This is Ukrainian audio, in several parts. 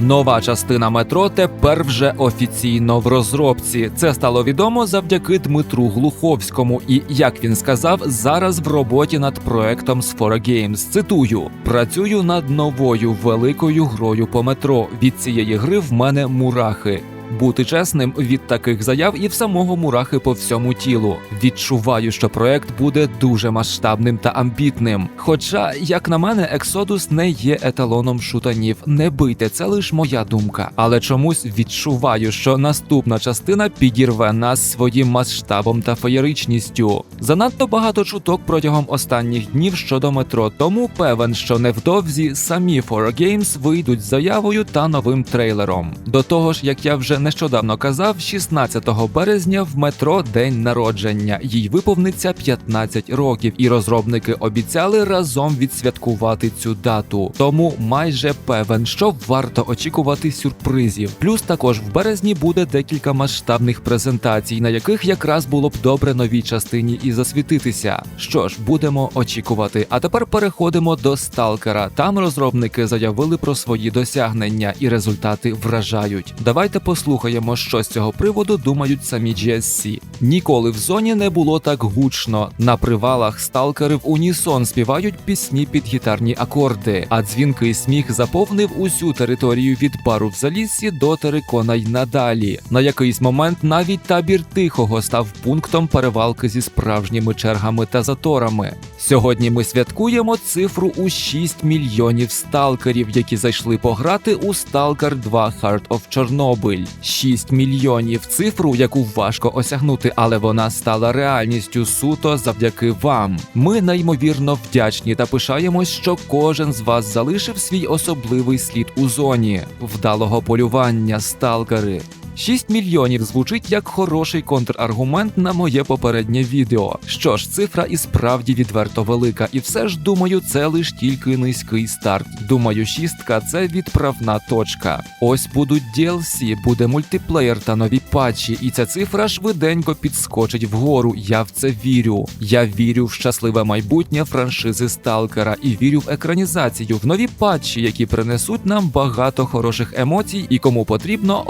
Нова частина метро тепер вже офіційно в розробці. Це стало відомо завдяки Дмитру Глуховському. І як він сказав, зараз в роботі над проектом з 4Games. Цитую: працюю над новою великою грою по метро. Від цієї гри в мене мурахи. Бути чесним від таких заяв і в самого мурахи по всьому тілу. Відчуваю, що проект буде дуже масштабним та амбітним. Хоча, як на мене, Exodus не є еталоном шутанів. Не бийте, це лише моя думка. Але чомусь відчуваю, що наступна частина підірве нас своїм масштабом та феєричністю. Занадто багато чуток протягом останніх днів щодо метро, тому певен, що невдовзі самі 4Games вийдуть з заявою та новим трейлером. До того ж, як я вже нещодавно казав, 16 березня в метро день народження. Їй виповниться 15 років, і розробники обіцяли разом відсвяткувати цю дату. Тому майже певен, що варто очікувати сюрпризів. Плюс також в березні буде декілька масштабних презентацій, на яких якраз було б добре новій частині і засвітитися. Що ж, будемо очікувати. А тепер переходимо до сталкера. Там розробники заявили про свої досягнення, і результати вражають. Давайте послухаємо, що з цього приводу думають самі GSC. Ніколи в зоні не було так гучно. На привалах сталкери в унісон співають пісні під гітарні акорди, а дзвінкий сміх заповнив усю територію від бару в заліссі до терикона й надалі. На якийсь момент навіть табір тихого став пунктом перевалки зі справжніми чергами та заторами. Сьогодні ми святкуємо цифру у 6 мільйонів сталкерів, які зайшли пограти у Stalker 2 Heart of Chernobyl. 6 мільйонів цифру, яку важко осягнути, але вона стала реальністю суто завдяки вам. Ми неймовірно вдячні та пишаємось, що кожен з вас залишив свій особливий слід у зоні вдалого полювання, сталкери. 6 мільйонів звучить як хороший контраргумент на моє попереднє відео. Що ж, цифра і справді відверто велика, і все ж думаю, це лиш тільки низький старт. Думаю, шістка це відправна точка. Ось будуть DLC, буде мультиплеєр та нові патчі, і ця цифра швиденько підскочить вгору. Я в це вірю. Я вірю в щасливе майбутнє франшизи Сталкера і вірю в екранізацію, в нові патчі, які принесуть нам багато хороших емоцій, і кому потрібно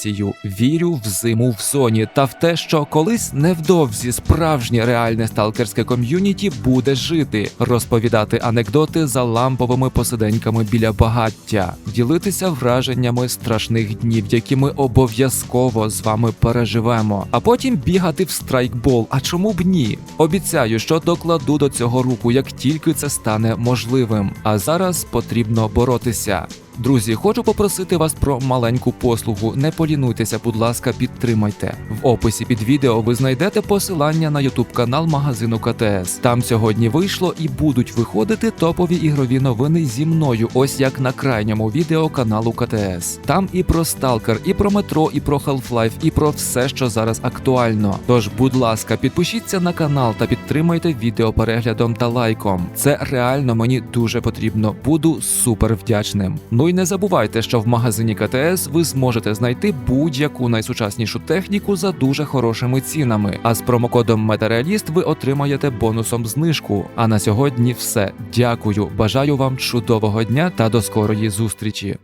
оптимізацію. Вірю в зиму в зоні та в те, що колись невдовзі справжнє реальне сталкерське ком'юніті буде жити, розповідати анекдоти за ламповими посиденьками біля багаття, ділитися враженнями страшних днів, які ми обов'язково з вами переживемо, а потім бігати в страйкбол. А чому б ні? Обіцяю, що докладу до цього руку, як тільки це стане можливим. А зараз потрібно боротися. Друзі, хочу попросити вас про маленьку послугу. Не полінуйтеся, будь ласка, підтримайте. В описі під відео ви знайдете посилання на ютуб канал магазину КТС. Там сьогодні вийшло і будуть виходити топові ігрові новини зі мною, ось як на крайньому відео каналу КТС. Там і про Сталкер, і про метро, і про Half-Life, і про все, що зараз актуально. Тож, будь ласка, підпишіться на канал та підтримайте відео переглядом та лайком. Це реально мені дуже потрібно. Буду супер вдячним. Ну і не забувайте, що в магазині КТС ви зможете знайти будь-яку найсучаснішу техніку за дуже хорошими цінами. А з промокодом Метареаліст ви отримаєте бонусом знижку. А на сьогодні все. Дякую. Бажаю вам чудового дня та до скорої зустрічі.